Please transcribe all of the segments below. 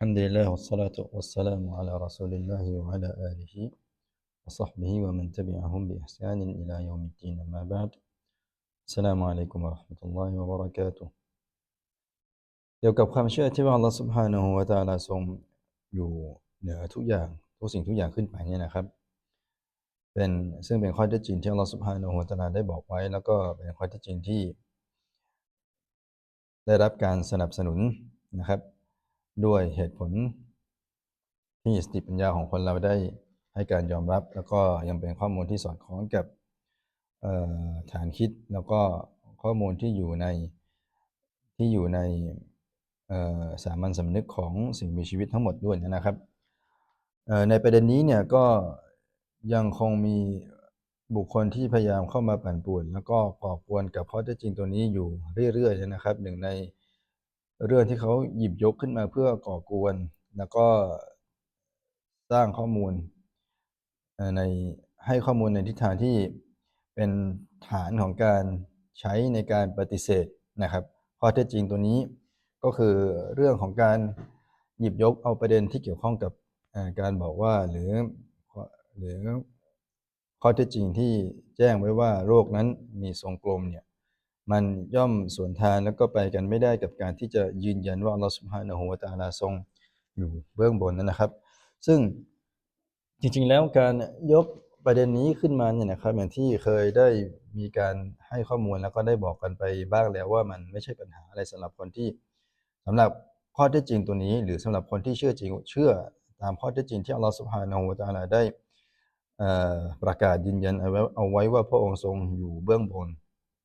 الحمد لله والصلاة والسلام على رسول الله وعلى آله وصحبه ومن تبعهم بإحسان إلى يوم الدين أما بعد السلام عليكم ورحمة الله وبركاته เกี่ยวกับความเชื่อที่ว่าอัลลอฮฺ سبحانه และ تعالى ทรงอยู่เหนือทุกอย่างทุกสิ่งทุกอย่างขึ้นไปเนี่ยนะครับ เป็นซึ่งเป็นข้อเท็จจริงที่อัลลอฮฺ سبحانه และ تعالى ได้บอกไว้ แล้วก็เป็นข้อเท็จจริงที่ ได้รับการสนับสนุนนะครับ ด้วยเหตุผลที่สติปัญญาของคนเราได้ให้การยอมรับ แล้วก็ยังเป็นข้อมูลที่สอดคล้องกับฐานคิดแล้วก็ข้อมูลที่อยู่ในที่อยู่ในสามัญสำนึกของสิ่งมีชีวิตทั้งหมดด้วยนะครับในประเด็นนี้เนี่ยก็ยังคงมีบุคคลที่พยายามเข้ามาปั่นป่วน แล้วก็ก่อกวนกับข้อเท็จจริงตัวนี้อยู่เรื่อยๆนะครับหนึ่งใน เรื่องที่เขาหยิบยกขึ้นมาเพื่อก่อกวน แล้วก็สร้างข้อมูลในให้ข้อมูลในทิศทางที่เป็นฐานของการใช้ในการปฏิเสธนะครับข้อเท็จจริงตัวนี้ก็คือเรื่องของการหยิบยกเอาประเด็นที่เกี่ยวข้องกับการบอกว่าหรือหรือข้อเท็จจริงที่แจ้งไว้ว่าโรคนั้นมีทรงกลมเนี่ย มันย่อมสวนทางแล้วก็ไปกันไม่ได้กับการที่จะยืนยันว่าอัลลอฮฺสุบฮานะฮูวะตาลาทรงอยู่เบื้องบนนั้นนะครับ ซึ่งจริงๆแล้วการยกประเด็นนี้ขึ้นมาเนี่ยนะครับอย่างที่เคยได้มีการให้ข้อมูลแล้วก็ได้บอกกันไปบ้างแล้วว่ามันไม่ใช่ปัญหาอะไรสำหรับคนที่สำหรับข้อเท็จจริงตัวนี้ หรือสำหรับคนที่เชื่อจริงเชื่อตามข้อเท็จจริงที่อัลลอฮฺสุบฮานะฮูวะตาลาได้ประกาศยืนยันเอาไว้ว่าพระองค์ทรงอยู่เบื้องบน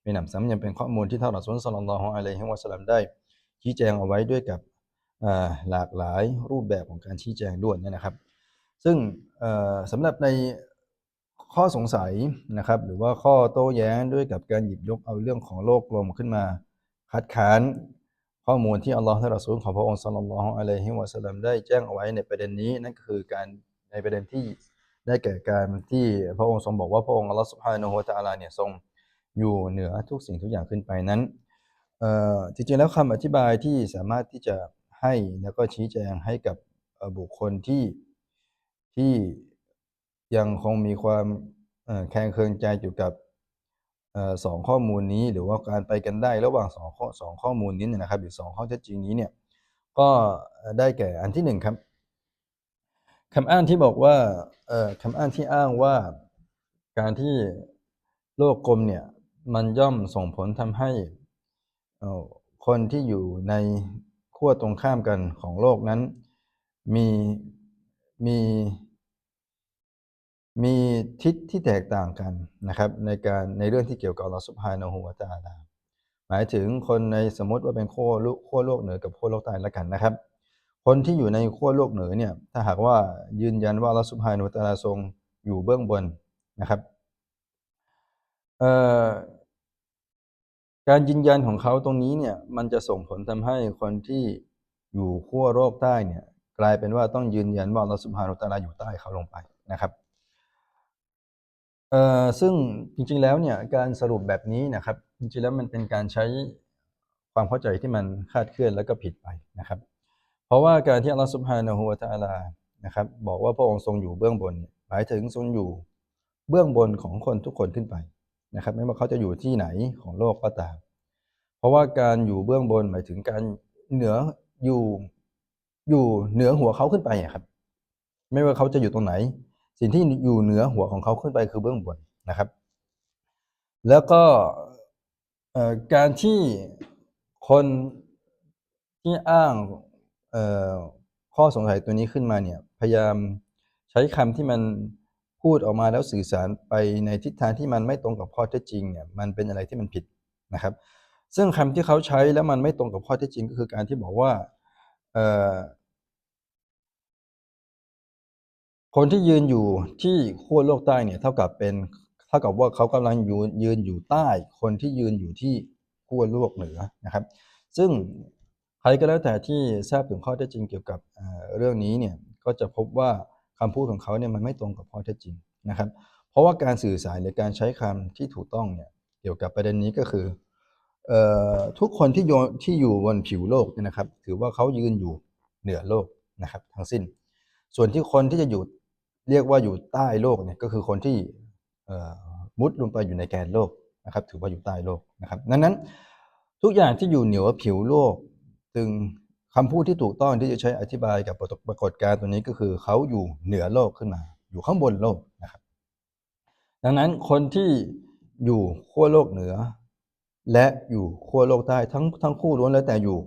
มีหนำซ้ำยังเป็นข้อมูลที่ท่านอัลลสลลัลลอฮุอะลัยฮิวะสัลลัมได้ชี้แจงเอาไว้ด้วยกับหลากหลายรูปแบบของการชี้แจงด้วยนะครับ ซึ่งสำหรับในข้อสงสัยนะครับ หรือว่าข้อโต้แย้งด้วยกับการหยิบยกเอาเรื่องของโลกกลมขึ้นมาคัดค้านข้อมูลที่อัลลอฮฺและรอซูลของพระองค์สัลลัลลอฮุอะลัยฮิวะสัลลัมได้แจ้งเอาไว้ในประเด็นนี้นั่นก็คือการในประเด็นที่ได้แก่การที่พระองค์ทรงบอกว่าพระองค์อัลลอฮฺสุบฮานะฮูวะตะอาลาเนี่ยทรง อยู่เหนือทุกสิ่งทุกอย่างขึ้นไปนั้นจริงๆแล้วคำอธิบายที่สามารถที่จะให้แล้วก็ชี้แจงให้กับบุคคลที่ที่ยังคงมีความแข็งเคืองใจอยู่กับสองข้อมูลนี้หรือว่าการไปกันได้ระหว่างสองข้อสองข้อมูลนี้นะครับหรือสองข้อเท็จจริงนี้เนี่ยก็ได้แก่อันที่หนึ่งครับคำอ้างที่บอกว่าคำอ้างที่อ้างว่าการที่โลกกลมเนี่ย มันย่อมส่งผลทำให้คนที่อยู่ในขั้วตรงข้ามกันของโลกนั้น มีมีมีทิศที่แตกต่างกันนะครับ ในการในเรื่องที่เกี่ยวกับลอสุภาโนหัวตาลาหมายถึงคนในสมมติว่าเป็นขั้วโลกขั้วโลกเหนือกับขั้วโลกใต้ละกันนะครับ คนที่อยู่ในขั้วโลกเหนือเนี่ยถ้าหากว่ายืนยันว่าลอสุภาโนตาลาทรงอยู่เบื้องบนนะครับเอ่อ การยืนยันของเขาตรงนี้เนี่ยมันจะส่งผลทำให้คนที่อยู่ขั้วโลกใต้เนี่ยกลายเป็นว่าต้องยืนยันว่าเราสุภานุตาลาอยู่ใต้เขาลงไปนะครับเอ่อซึ่งจริงๆแล้วเนี่ยการสรุปแบบนี้นะครับจริงๆแล้วมันเป็นการใช้ความเข้าใจที่มันคาดเคลื่อนแล้วก็ผิดไปนะครับ เพราะว่าการที่อัลลอฮฺสุบฮานะฮูวะตะอาลานะครับบอกว่าพระองค์ทรงอยู่เบื้องบน หมายถึงทรงอยู่เบื้องบนของคนทุกคนขึ้นไป นะครับ ไม่ว่าเขาจะอยู่ที่ไหนของโลกก็ตาม เพราะว่าการอยู่เบื้องบนหมายถึงการเหนืออยู่อยู่เหนือหัวเขาขึ้นไปครับ ไม่ว่าเขาจะอยู่ตรงไหน สิ่งที่อยู่เหนือหัวของเขาขึ้นไปคือเบื้องบนนะครับ แล้วก็การที่คนที่อ้างข้อสงสัยตัวนี้ขึ้นมาเนี่ย พยายามใช้คำที่มัน พูดออกมาแล้วสื่อสารไปในทิศทางที่มันไม่ตรงกับข้อเท็จจริงเนี่ยมันเป็นอะไรที่มันผิดนะครับ ซึ่งคำที่เขาใช้แล้วมันไม่ตรงกับข้อเท็จจริงก็คือการที่บอกว่าคนที่ยืนอยู่ที่ขั้วโลกใต้เนี่ยเท่ากับเป็นเท่ากับว่าเขากำลังยืนยืนอยู่ใต้ คนที่ยืนอยู่ที่ขั้วโลกเหนือนะครับ ซึ่งใครก็แล้วแต่ที่ทราบถึงข้อเท็จจริงเกี่ยวกับเรื่องนี้เนี่ยก็จะพบว่า คำพูดของเขาเนี่ยมันไม่ตรงกับข้อเท็จจริงนะครับ เพราะว่าการสื่อสารหรือการใช้คำที่ถูกต้องเนี่ยเกี่ยวกับประเด็นนี้ก็คืออทุกคนที่โยที่อยู่บนผิวโลกเนี่ยนะครับ ถือว่าเขายืนอยู่เหนือโลกนะครับ ทั้งสิ้น ส่วนที่คนที่จะอยู่เรียกว่าอยู่ใต้โลกเนี่ยก็คือคนที่มุดลงไปอยู่ในแกนโลกนะครับ ถือว่าอยู่ใต้โลกนะครับดังนั้นทุกอย่างที่อยู่เหนือผิวโลกจึง คำพูดที่ถูกต้องที่จะใช้อธิบายกับปรากฏการณ์ตัวนี้ก็คือเขาอยู่เหนือโลกขึ้นมา อยู่ข้างบนโลกนะครับ ดังนั้นคนที่อยู่ขั้วโลกเหนือ และอยู่ขั้วโลกใต้ทั้งทั้งคู่ล้วนแล้วแต่อยู่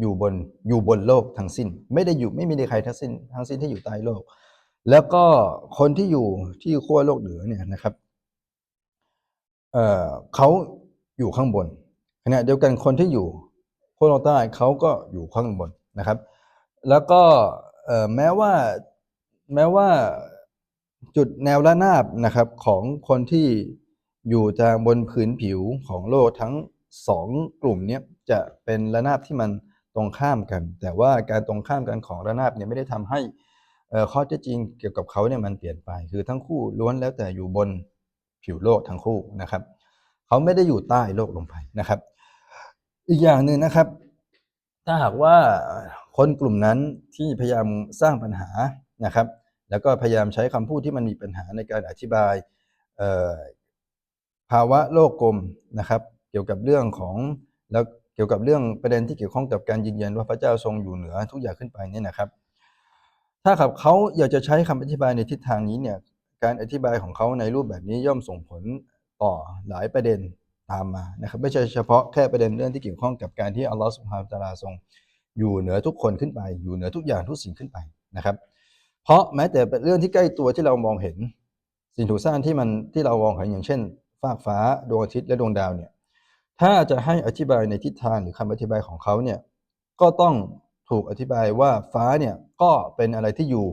อยู่บนอยู่บนโลกทั้งสิ้น ไม่ได้อยู่ไม่มีใครทั้งสิ้น ทั้งสิ้นที่อยู่ใต้โลก แล้วก็คนที่อยู่ที่ขั้วโลกเหนือเนี่ยนะครับเเขาอยู่ข้างบนขณะเดียวกันคนที่อยู่ ขั้วโลกใต้เขาก็อยู่ข้างบนนะครับ แล้วก็แม้ว่าแม้ว่าจุดแนวระนาบนะครับของคนที่อยู่ทางบนผืนผิวของโลกทั้งสองกลุ่มนี้จะเป็นระนาบที่มันตรงข้ามกัน แต่ว่าการตรงข้ามกันของระนาบเนี่ยไม่ได้ทำให้ข้อเท็จจริงเกี่ยวกับเขาเนี่ยมันเปลี่ยนไป คือทั้งคู่ล้วนแล้วแต่อยู่บนผิวโลกทั้งคู่นะครับ เขาไม่ได้อยู่ใต้โลกลงไปนะครับ อีกอย่างหนึ่งนะครับ ถ้าหากว่าคนกลุ่มนั้นที่พยายามสร้างปัญหานะครับ แล้วก็พยายามใช้คำพูดที่มันมีปัญหาในการอธิบายภาวะโลกกลมนะครับ เกี่ยวกับเรื่องของแล้วเกี่ยวกับเรื่องประเด็นที่เกี่ยวข้องกับการยืนยันว่าพระเจ้าทรงอยู่เหนือทุกอย่างขึ้นไปเนี่ยนะครับ ถ้าครับเขาอยากจะใช้คำอธิบายในทิศทางนี้เนี่ยการอธิบายของเขาในรูปแบบนี้ย่อมส่งผลต่อหลายประเด็น ตามมานะครับไม่ใช่เฉพาะแค่ประเด็นเรื่องที่เกี่ยวข้องกับการที่อัลลอฮฺสุบฮานตะอาลาทรง อยู่เหนือทุกคนขึ้นไป อยู่เหนือทุกอย่างทุกสิ่งขึ้นไปนะครับ เพราะแม้แต่เป็นเรื่องที่ใกล้ตัวที่เรามองเห็น สิ่งถูกสร้างที่มันที่เรามองเห็นอย่างเช่นฟากฟ้าดวงอาทิตย์และดวงดาวเนี่ยถ้าจะให้อธิบายในทิศทางหรือคำอธิบายของเขาเนี่ยก็ต้องถูกอธิบายว่าฟ้าเนี่ยก็เป็นอะไรที่อยู่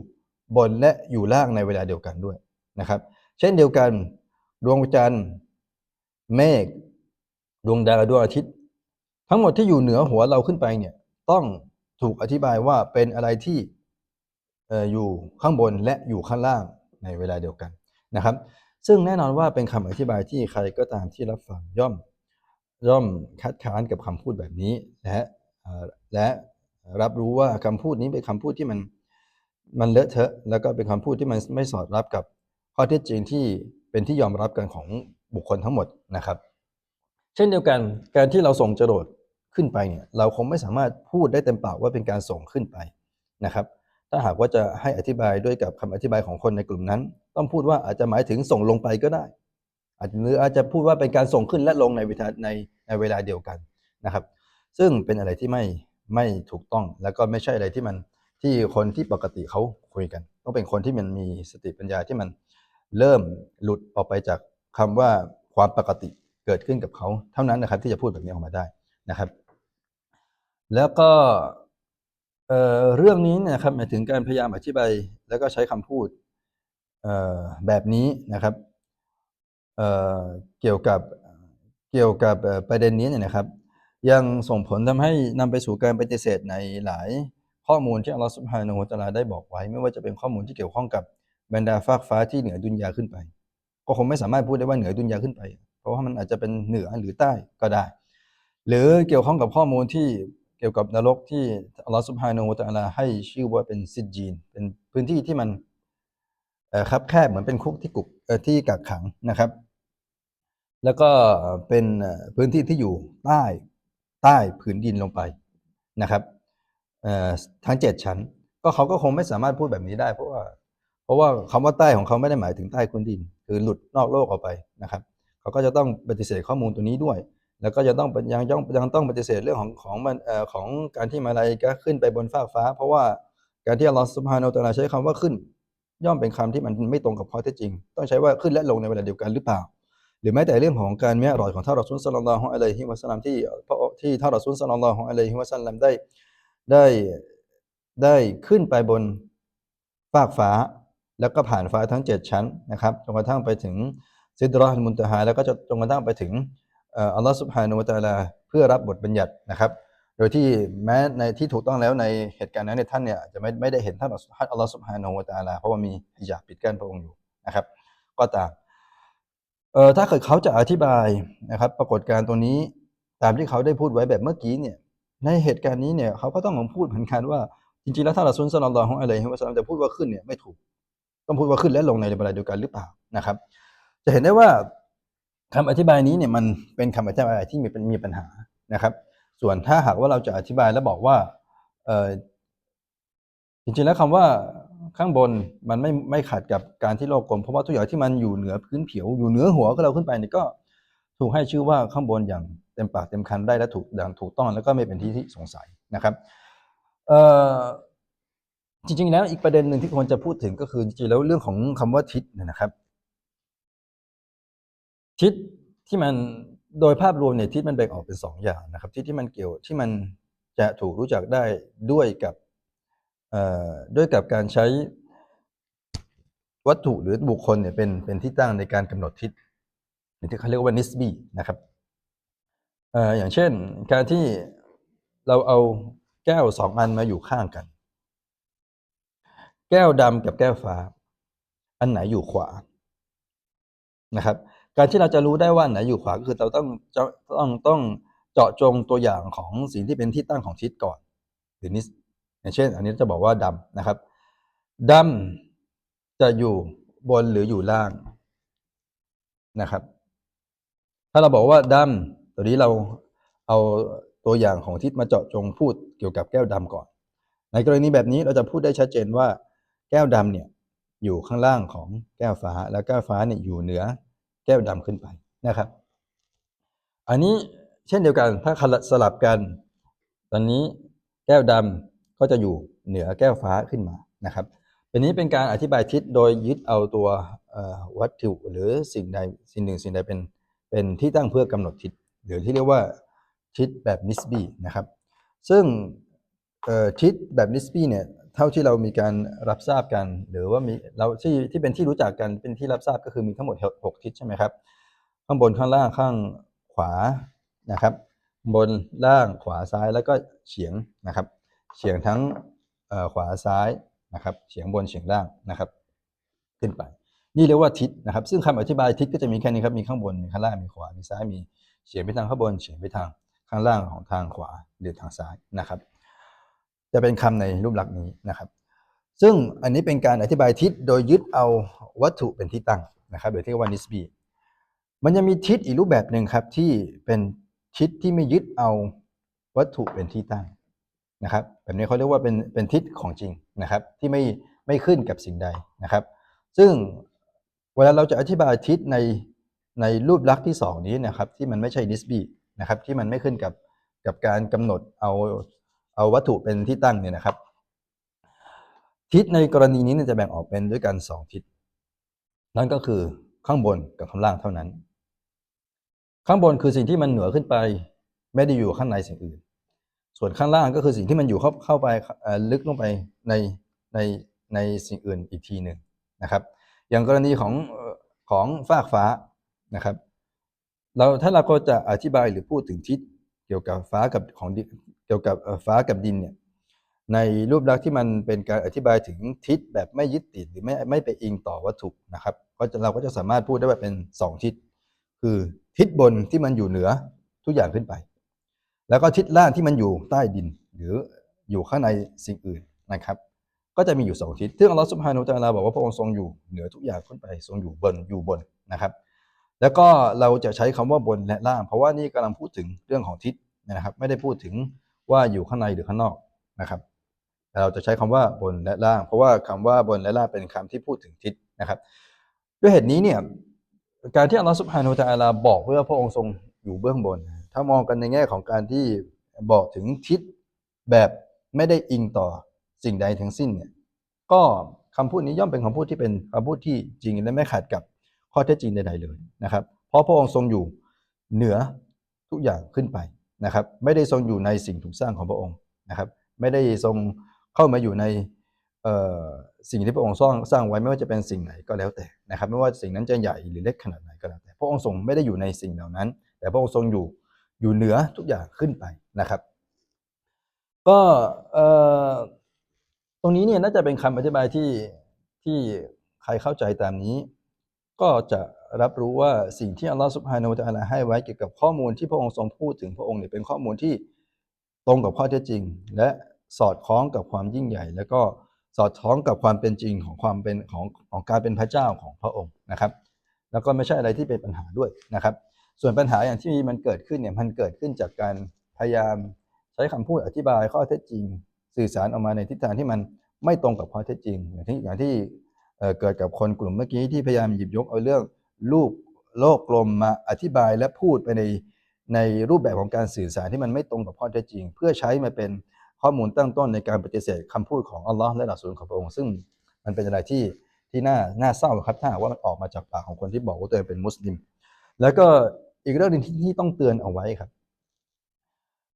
บนและอยู่ล่างในเวลาเดียวกันด้วยนะครับ เช่นเดียวกัน ดวงจันทร์ เมฆดวงดาวดวงอาทิตย์ ทั้งหมดที่อยู่เหนือหัวเราขึ้นไปเนี่ย ต้องถูกอธิบายว่าเป็นอะไรที่อยู่ข้างบนและอยู่ข้างล่างในเวลาเดียวกันนะครับ ซึ่งแน่นอนว่าเป็นคำอธิบายที่ใครก็ตามที่รับฟังย่อมย่อมคัดค้านกับคำพูดแบบนี้และและรับรู้ว่าคำพูดนี้เป็นคำพูดที่มันมันเลอะเทอะ แล้วก็เป็นคำพูดที่มันไม่สอดรับกับข้อเท็จจริงที่เป็นที่ยอมรับกันของ บุคคลทั้งหมดนะครับ เช่นเดียวกันการที่เราส่งจรวดขึ้นไปเนี่ยเราคงไม่สามารถพูดได้เต็มปากว่าเป็นการส่งขึ้นไปนะครับ ถ้าหากว่าจะให้อธิบายด้วยกับคำอธิบายของคนในกลุ่มนั้น ต้องพูดว่าอาจจะหมายถึงส่งลงไปก็ได้อาจจะหรืออาจจะพูดว่าเป็นการส่งขึ้นและลงในเวลาในในเวลาเดียวกันนะครับ ซึ่งเป็นอะไรที่ไม่ไม่ถูกต้องแล้วก็ไม่ใช่อะไรที่มันที่คนที่ปกติเขาคุยกัน ต้องเป็นคนที่มันมีสติปัญญาที่มันเริ่มหลุดออกไปจาก คำว่าความปกติเกิดขึ้นกับเขาเท่านั้นนะครับ ที่จะพูดแบบนี้ออกมาได้นะครับ แล้วก็เเรื่องนี้นะครับหมายถึงการพยายามอธิบายแล้วก็ใช้คำพูดแบบนี้นะครับเเกี่ยวกับเกี่ยวกับประเด็นนี้เนี่ยนะครับ ยังส่งผลทำให้นำไปสู่การปฏิเสธในหลายข้อมูลที่อัลลอฮฺสุบฮานะฮูวะตะลาได้บอกไว้ ไม่ว่าจะเป็นข้อมูลที่เกี่ยวข้องกับบรรดาฟากฟ้าที่เหนือดุนยาขึ้นไป ก็คงไม่สามารถพูดได้ว่าเหนือดุนยาขึ้นไป เพราะว่ามันอาจจะเป็นเหนือหรือใต้ก็ได้ หรือเกี่ยวข้องกับข้อมูลที่เกี่ยวกับนรกที่อัลลอฮฺสุบฮานะฮูวะตะอาลาให้ชื่อว่าเป็นซิดจีน เป็นพื้นที่ที่มันเอ่อคับแคบเหมือนเป็นคุกที่กุกที่กักขังนะครับ แล้วก็เป็นพื้นที่ที่อยู่ใต้ใต้ผืนดินลงไปนะครับทั้งเจ็ดชั้น ก็เขาก็คงไม่สามารถพูดแบบนี้ได้ เพราะว่าเพราะว่าคำว่าใต้ของเขาไม่ได้หมายถึงใต้พื้นดิน คือหลุดนอกโลกออกไปนะครับเขาก็จะต้องปฏิเสธข้อมูลตัวนี้ด้วย แล้วก็จะต้องยังยังยังต้องปฏิเสธเรื่องของของมันเอ่อของการที่มาลาอิกะขึ้นไปบนฟากฟ้า เพราะว่าการที่อัลลอฮฺซุบฮานะฮูวะตะอาลาใช้คำว่าขึ้น ย่อมเป็นคำที่มันไม่ตรงกับข้อเท็จจริง ต้องใช้ว่าขึ้นและลงในเวลาเดียวกันหรือเปล่า หรือแม้แต่เรื่องของการเมียรอดของท่านรอซูลศ็อลลัลลอฮุอะลัยฮิวะซัลลัมที่พระที่ท่านรอซูลศ็อลลัลลอฮุอะลัยฮิวะซัลลัมได้ได้ได้ขึ้นไปบนฟากฟ้า แล้วก็ผ่านฟ้าทั้งเจ็ดชั้นนะครับจนกระทั่งไปถึงซิดราะห์มุนตฮาแล้วก็จะจนกระทั่งไปถึงอัลลอฮฺซุบฮานะฮูวะตาลาเพื่อรับบทบัญญัตินะครับ โดยที่แม้ในที่ถูกต้องแล้วในเหตุการณ์นั้นเนี่ยท่านเนี่ยจะไม่ไม่ได้เห็นท่านอัลลอฮฺซุบฮานะฮูวะตาลาเพราะว่ามีฮิญาบปิดกั้นพระองค์อยู่นะครับ ก็ตามเอ่อถ้าเกิดเขาจะอธิบายนะครับ ปรากฏการณ์ตัวนี้ตามที่เขาได้พูดไว้แบบเมื่อกี้เนี่ยในเหตุการณ์นี้เนี่ยเขาก็ต้องพูดเหมือนกันว่าจริงๆแล้วถ้าเราซุนสลลัลลอฮุอะลัยฮิวะซัลลัมจะพูดว่าขึ้นเนี่ยไม่ถูก ต้องพูดว่าขึ้นและลงในเวลาเดียวกันหรือเปล่านะครับ จะเห็นได้ว่าคำอธิบายนี้เนี่ยมันเป็นคำอธิบายที่มีเป็นมีปัญหานะครับ ส่วนถ้าหากว่าเราจะอธิบายแล้วบอกว่าจริงๆแล้วคำว่าข้างบนมันไม่ไม่ขัดกับการที่โลกกลมเพราะว่าทุกอย่างที่มันอยู่เหนือพื้นผิว อยู่เหนือหัวก็เราขึ้นไปเนี่ยก็ถูกให้ชื่อว่าข้างบนอย่างเต็มปากเต็มคำได้และถูกดังถูกต้องแล้วก็ไม่เป็นที่ที่สงสัยนะครับเอ่อ จริงๆแล้วอีกประเด็นหนึ่งที่ควรจะพูดถึงก็คือจริงๆแล้วเรื่องของคำว่าทิศนะครับ ทิศที่มันโดยภาพรวมเนี่ยทิศมันแบ่งออกเป็นสองอย่างนะครับทิศที่มันเกี่ยวที่มันจะถูกรู้จักได้ด้วยกับด้วยกับการใช้วัตถุหรือบุคคลเนี่ยเป็นเป็นที่ตั้งในการกำหนดทิศหรือที่เขาเรียกว่านิสบีนะครับอย่างเช่นการที่เราเอาแก้วสองอันมาอยู่ข้างกัน แก้วดำกับแก้วฟ้า อันไหนอยู่ขวานะครับ การที่เราจะรู้ได้ว่าไหนอยู่ขวาก็คือเราต้องจะต้องต้องเจาะจงตัวอย่างของสิ่งที่เป็นที่ตั้งของทิศก่อนหรือนิสอย่างเช่น อันนี้จะบอกว่าดำนะครับดำจะอยู่บนหรืออยู่ล่างนะครับ ถ้าเราบอกว่าดำตัวนี้เราเอาตัวอย่างของทิศมาเจาะจงพูดเกี่ยวกับแก้วดำก่อน ในกรณีแบบนี้เราจะพูดได้ชัดเจนว่า แก้วดำเนี่ยอยู่ข้างล่างของแก้วฟ้า แล้วแก้วฟ้าเนี่ยอยู่เหนือแก้วดำขึ้นไปนะครับ อันนี้เช่นเดียวกันถ้าสลับกัน ตอนนี้แก้วดำก็จะอยู่เหนือแก้วฟ้าขึ้นมานะครับเป็นนี้เป็นการอธิบายทิศโดยยึดเอาตัววัตถุหรือสิ่งใดสิ่งหนึ่งสิ่งใดเป็นเป็นที่ตั้งเพื่อกำหนดทิศหรือที่เรียกว่าทิศแบบนิสบีนะครับ ซึ่งทิศแบบนิสบีเนี่ย เท่าที่เรามีการรับทราบกัน หรือว่ามีเราที่ที่เป็นที่รู้จักกันเป็นที่รับทราบก็คือมีทั้งหมด 6 ทิศใช่ไหมครับ ข้างบนข้างล่างข้างขวานะครับ บนล่างขวาซ้ายแล้วก็เฉียงนะครับ เฉียงทั้งขวาซ้ายนะครับเฉียงบนเฉียงล่างนะครับ ขึ้นไป นี่เรียกว่าทิศนะครับ ซึ่งคำอธิบายทิศก็จะมีแค่นี้ครับมีข้างบนมีข้างล่างมีขวามีซ้ายมีเฉียงไปทางข้างบนเฉียงไปทางข้างล่างของทางขวาหรือทางซ้ายนะครับ จะเป็นคำในรูปหลักนี้นะครับ ซึ่งอันนี้เป็นการอธิบายทิศโดยยึดเอาวัตถุเป็นที่ตั้งนะครับโดยที่ว่านิสบีมันจะมีทิศอีกรูปแบบหนึ่งครับที่เป็นทิศที่ไม่ยึดเอาวัตถุเป็นที่ตั้งนะครับแบบนี้เขาเรียกว่าเป็นเป็นทิศของจริงนะครับที่ไม่ไม่ขึ้นกับสิ่งใดนะครับ ซึ่งเวลาเราจะอธิบายทิศในในรูปลักษณ์ที่สองนี้นะครับที่มันไม่ใช่นิสบีนะครับที่มันไม่ขึ้นกับกับการกำหนดเอา เอาวัตถุเป็นที่ตั้งเนี่ยนะครับ ทิศในกรณีนี้จะแบ่งออกเป็นด้วยกันสองทิศ นั่นก็คือข้างบนกับข้างล่างเท่านั้น ข้างบนคือสิ่งที่มันเหนือขึ้นไป ไม่ได้อยู่ข้างในสิ่งอื่น ส่วนข้างล่างก็คือสิ่งที่มันอยู่เข้าเข้าไปลึกลงไปในในในสิ่งอื่นอีกทีหนึ่งนะครับ อย่างกรณีของของฟากฟ้านะครับ เราถ้าเราก็จะอธิบายหรือพูดถึงทิศเกี่ยวกับฟ้ากับของ กี่ยวกับฟ้ากับดินเนี่ยในรูปลักษณ์ที่มันเป็นการอธิบายถึงทิศแบบไม่ยึดติดหรือไม่ไม่ไปอิงต่อวัตถุนะครับก็จะเราก็จะสามารถพูดได้ว่าเป็น 2 ทิศ คือทิศบนที่มันอยู่เหนือทุกอย่างขึ้นไป แล้วก็ทิศล่างที่มันอยู่ใต้ดิน หรืออยู่ข้างในสิ่งอื่นนะครับ ก็จะมีอยู่ 2 ทิศซึ่งอัลลอฮฺสุบฮานุตะลาบอกว่าพระองค์ทรงอยู่เหนือทุกอย่างขึ้นไปทรงอยู่บนอยู่บนนะครับ แล้วก็เราจะใช้คำว่าบนและล่าง เพราะว่านี่กำลังพูดถึงเรื่องของทิศนะครับ ไม่ได้พูดถึง ว่าอยู่ข้างในหรือข้างนอกนะครับ เราจะใช้คำว่าบนและล่าง เพราะว่าคำว่าบนและล่างเป็นคำที่พูดถึงทิศนะครับ ด้วยเหตุนี้เนี่ยการที่อัลลอฮฺสุบฮานุตะอาลาบอกเพื่อพระองค์ทรงอยู่เบื้องบน ถ้ามองกันในแง่ของการที่บอกถึงทิศแบบไม่ได้อิงต่อสิ่งใดทั้งสิ้นเนี่ยก็คำพูดนี้ย่อมเป็นคำพูดที่เป็นคำพูดที่จริงและไม่ขัดกับข้อเท็จจริงใดๆเลยนะครับ เพราะพระองค์ทรงอยู่เหนือทุกอย่างขึ้นไป นะครับไม่ได้ทรงอยู่ในสิ่งถูกสร้างของพระองค์นะครับไม่ได้ทรงเข้ามาอยู่ในสิ่งที่พระองค์สร้างสร้างไว้ไม่ว่าจะเป็นสิ่งไหนก็แล้วแต่นะครับ ไม่ว่าสิ่งนั้นจะใหญ่หรือเล็กขนาดไหนก็แล้วแต่ พระองค์ทรงไม่ได้อยู่ในสิ่งเหล่านั้น แต่พระองค์ทรงอยู่อยู่เหนือทุกอย่างขึ้นไปนะครับ ก็ตรงนี้เนี่ยน่าจะเป็นคำอธิบายที่ที่ใครเข้าใจตามนี้ ก็จะ รับรู้ว่าสิ่งที่อัลลอฮฺสุบฮานาอูตะอาลาให้ไว้เกี่ยวกับข้อมูลที่พระองค์ทรงพูดถึงพระองค์เนี่ยเป็นข้อมูลที่ตรงกับข้อเท็จจริง และสอดคล้องกับความยิ่งใหญ่ แล้วก็สอดคล้องกับความเป็นจริงของความเป็นของของการเป็นพระเจ้าของพระองค์นะครับ แล้วก็ไม่ใช่อะไรที่เป็นปัญหาด้วยนะครับ ส่วนปัญหาอย่างที่มันเกิดขึ้นเนี่ยมันเกิดขึ้นจากการพยายามใช้คำพูดอธิบายข้อเท็จจริง สื่อสารออกมาในทิศทางที่มันไม่ตรงกับข้อเท็จจริง อย่างที่อย่างที่เกิดกับคนกลุ่มเมื่อกี้ที่พยายามหยิบยกเอาเรื่อง ลูกโลกกลมมาอธิบายและพูดไปในในรูปแบบของการสื่อสารที่มันไม่ตรงกับข้อเท็จจริง เพื่อใช้มาเป็นข้อมูลตั้งต้นในการปฏิเสธคำพูดของอัลลอฮ์และหลักสูตรของพระองค์ ซึ่งมันเป็นอะไรที่ที่น่าน่าเศร้าครับถ้าว่ามันออกมาจากปากของคนที่บอกว่าตัวเองเป็นมุสลิม แล้วก็อีกเรื่องหนึ่งที่ที่ต้องเตือนเอาไว้ครับ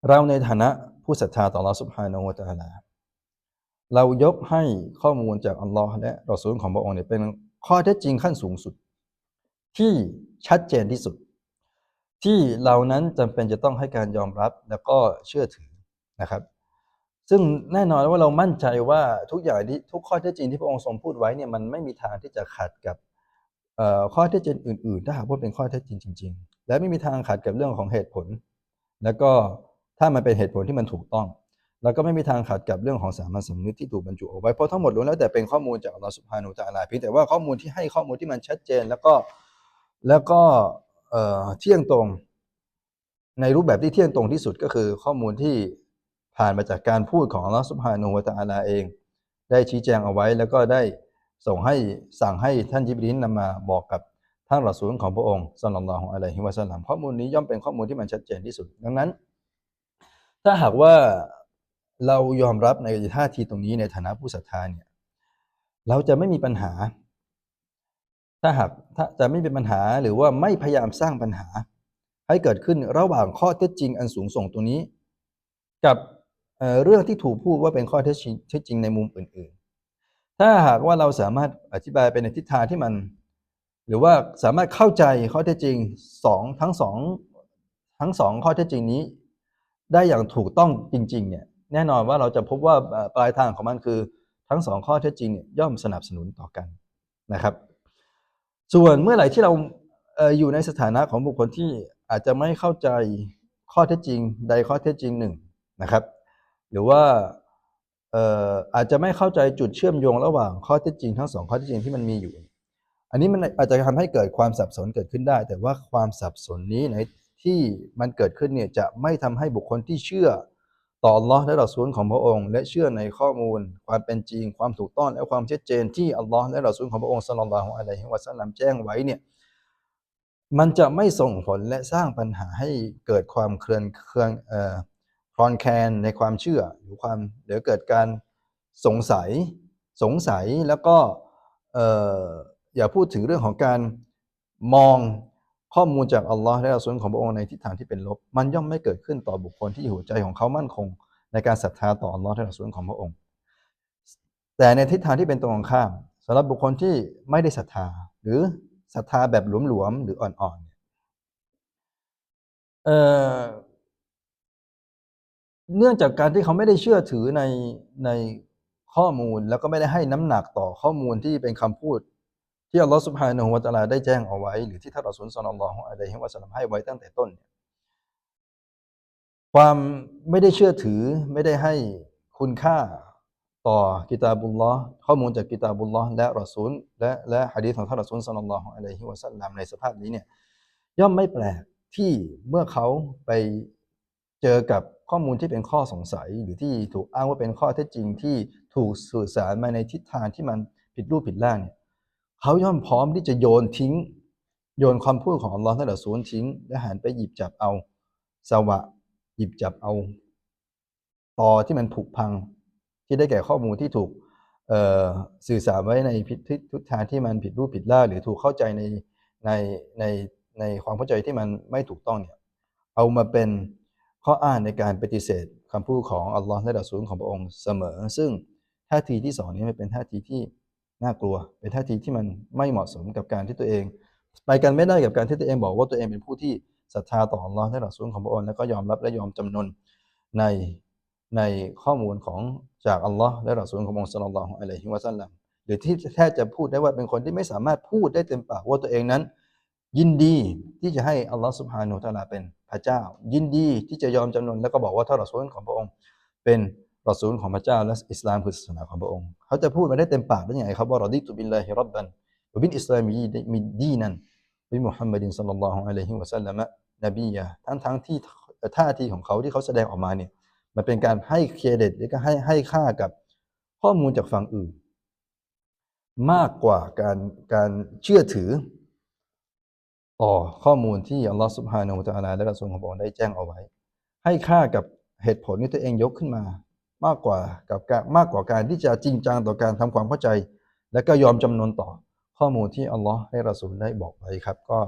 เราในฐานะผู้ศรัทธาต่อ Allah Subhanahu wa Taala เรายกให้ข้อมูลจากอัลลอฮ์และรอซูลของพระองค์เนี่ยเป็นข้อเท็จจริงขั้นสูงสุด ที่ชัดเจนที่สุด ที่เรานั้นจำเป็นจะต้องให้การยอมรับแล้วก็เชื่อถือนะครับ ซึ่งแน่นอนว่าเรามั่นใจว่าทุกอย่างที่ทุกข้อเท็จจริงที่พระองค์ทรงพูดไว้เนี่ยมันไม่มีทางที่จะขัดกับข้อเท็จจริงอื่นๆ ถ้าหากว่าเป็นข้อเท็จจริงจริง ๆ และไม่มีทางขัดกับเรื่องของเหตุผล แล้วก็ถ้ามันเป็นเหตุผลที่มันถูกต้อง แล้วก็ไม่มีทางขัดกับเรื่องของสามัญสำนึกที่ถูกบรรจุเอาไว้เพราะทั้งหมดล้วนแล้วแต่เป็นข้อมูลจากอัลลอฮฺสุบฮานุตะอาลาเพียงแต่ว่าข้อมูลที่ให้ข้อมูลที่มันชัดเจน แล้วก็ แล้วก็เที่ยงตรง ในรูปแบบที่เที่ยงตรงที่สุดก็คือข้อมูลที่ผ่านมาจากการพูดของอัลลอฮฺสุบฮานุวะตะอาลาเอง ได้ชี้แจงเอาไว้แล้วก็ได้ส่งให้สั่งให้ท่านยิบรีนนำมาบอกกับท่านรอซูลของพระองค์สัลลัลลอฮุอะลัยฮิวะสัลลัมข้อมูลนี้ย่อมเป็นข้อมูลที่มันชัดเจนที่สุด ดังนั้น ถ้าหากว่าเรายอมรับในท่าทีตรงนี้ในฐานะผู้ศรัทธาเนี่ยเราจะไม่มีปัญหา ถ้าหากถ้าจะไม่มีปัญหาหรือว่าไม่พยายามสร้างปัญหา ให้เกิดขึ้นระหว่างข้อเท็จจริงอันสูงส่งตรงนี้ กับเเรื่องที่ถูกพูดว่าเป็นข้อเท็จจริงในมุมอื่น ๆ ถ้าหากว่าเราสามารถอธิบายไปในทิศทางที่มัน หรือว่าสามารถเข้าใจข้อเท็จจริงสองทั้งสองทั้งสองข้อเท็จจริงนี้ ได้อย่างถูกต้องจริงๆเนี่ยแน่นอนว่าเราจะพบว่าปลายทางของมันคือ ทั้งสองข้อเท็จจริงเนี่ยย่อมสนับสนุนต่อกันนะครับ ส่วนเมื่อไหร่ที่เราอยู่ในสถานะของบุคคลที่อาจจะไม่เข้าใจข้อเท็จจริงใดข้อเท็จจริงหนึ่งนะครับ หรือว่าอาจจะไม่เข้าใจจุดเชื่อมโยงระหว่างข้อเท็จจริงทั้งสองข้อเท็จจริงที่มันมีอยู่ อันนี้มันอาจจะทำให้เกิดความสับสนเกิดขึ้นได้ แต่ว่าความสับสนนี้ในที่มันเกิดขึ้นเนี่ยจะไม่ทำให้บุคคลที่เชื่อ ต่ออัลลอฮ์และรอซูลของพระองค์ และเชื่อในข้อมูล ความเป็นจริง ความถูกต้องและความชัดเจนที่อัลลอฮ์และรอซูลของพระองค์สัลลัลลอฮุอะลัยฮิวะสัลลัมแจ้งไว้เนี่ยมันจะไม่ส่งผลและสร้างปัญหาให้เกิดความเคลื่อนเคลื่อนเอ่อคลอนแคลนในความเชื่อหรือความเดี๋ยวเกิดการสงสัยสงสัยแล้วก็เอ่ออย่าพูดถึงเรื่องของการมอง ข้อมูลจากอัลลอฮ์และอัลลอฮ์ของพระองค์ในทิศทางที่เป็นลบ มันย่อมไม่เกิดขึ้นต่อบุคคลที่หัวใจของเขามั่นคง ในการศรัทธาต่ออัลลอฮ์และอัลลอฮ์ของพระองค์ แต่ในทิศทางที่เป็นตรงข้ามสำหรับบุคคลที่ไม่ได้ศรัทธา หรือศรัทธาแบบหลวมๆหรืออ่อนๆเนี่ยเอ่อเนื่องจากการที่เขาไม่ได้เชื่อถือในในข้อมูลแล้วก็ไม่ได้ให้น้ำหนักต่อข้อมูลที่เป็นคำพูด ที่อัลลอฮฺสุบฮานะฮูวะตะอาลาได้แจ้งเอาไว้ หรือที่ท่านรอซูลศ็อลลัลลอฮุอะลัยฮิวะซัลลัมให้ไว้ตั้งแต่ต้นเนี่ยความไม่ได้เชื่อถือไม่ได้ให้คุณค่าต่อกิตาบุลลอฮ์ข้อมูลจากกิตาบุลลอฮ์และรอซูลและและหะดีษของท่านรอซูลศ็อลลัลลอฮุอะลัยฮิวะซัลลัมในสภาพนี้เนี่ยย่อมไม่แปลกที่เมื่อเขาไปเจอกับข้อมูลที่เป็นข้อสงสัย หรือที่ถูกอ้างว่าเป็นข้อเท็จจริงที่ถูกสื่อสารมาในทิศทางที่มันผิดรูปผิดร่างเนี่ย เขาย่อมพร้อมที่จะโยนทิ้ง โยนความพูดของอัลลอฮ์และรอซูลทิ้ง และหันไปหยิบจับเอาสวะ หยิบจับเอาต่อที่มันผุพังที่ได้แก่ข้อมูลที่ถูกสื่อสารไว้ในผิดทิศทางที่มันผิดรูปผิดร่าหรือถูกเข้าใจในในในในความเข้าใจที่มันไม่ถูกต้องเนี่ยเอามาเป็นข้ออ้างในการปฏิเสธคำพูดของอัลลอฮ์และรอซูลของพระองค์เสมอ ซึ่งท่าทีที่สองนี้มันเป็นท่าทีที่ น่ากลัว เป็นท่าทีที่มันไม่เหมาะสมกับการที่ตัวเอง ไปกันไม่ได้กับการที่ตัวเองบอกว่าตัวเองเป็นผู้ที่ศรัทธาต่ออัลลอฮ์และรอซูลของพระองค์แล้วก็ยอมรับและยอมจำนนในในข้อมูลของจากอัลลอฮ์และรอซูลของพระองค์สัลลัลลอฮุอะลัยฮิวะซัลลัมหรือที่แทบจะพูดได้ว่าเป็นคนที่ไม่สามารถพูดได้เต็มปากว่าตัวเองนั้น ยินดีที่จะให้อัลลอฮ์สุบฮานุตะอาลาเป็นพระเจ้า ยินดีที่จะยอมจำนนแล้วก็บอกว่าถ้ารอซูลของพระองค์เป็น รอซูลของพระเจ้าและอิสลามคือศาสนาของพระองค์ เขาจะพูดมาได้เต็มปากได้ยังไงครับว่ารอดิตุบิลลาฮิรับบันวบินอิสลามีมิดีนันบิมุฮัมมัดินสัลลัลลอฮุอะลัยฮิวะสัลลัมะนบียะทั้งทั้งที่ท่าทีของเขาที่เขาแสดงออกมาเนี่ยมันเป็นการให้เครดิตหรือก็ให้ให้ค่ากับข้อมูลจากฝั่งอื่น มากกว่าการการเชื่อถือ ต่อข้อมูลที่อัลลอฮฺสุบฮานาอูตะอาลาและรัสูลของพระองค์ได้แจ้งเอาไว้ ให้ค่ากับเหตุผลที่ตัวเองยกขึ้นมา มากกว่ากับการมากกว่าการที่จะจริงจังต่อการทำความเข้าใจ และก็ยอมจำนวนต่อข้อมูลที่อัลลอฮ์ให้ราสูลได้บอกไปครับ ก็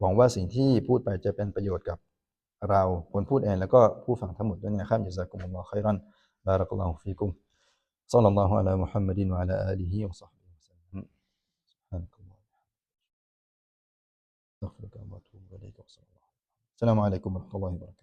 หวังว่าสิ่งที่พูดไปจะเป็นประโยชน์กับเราคนพูดเองแล้วก็ผู้ฟังทั้งหมดด้วยนะครับยาซากุมุลลอฮ์ไครันบารักลอฮุฟิกุมซัลลัลลอฮุอะลัยมุฮัมมัดินวะอะลาอาลีฮิวะซนักลลอฮ์อัสตัฆฟิรุกะวะอะตูบุอิลัยกะวะซัลลัลลอฮุอะลัยฮิวะซัลลัมอะลัยกุมุรราะห์มะตุลลอฮิวะบ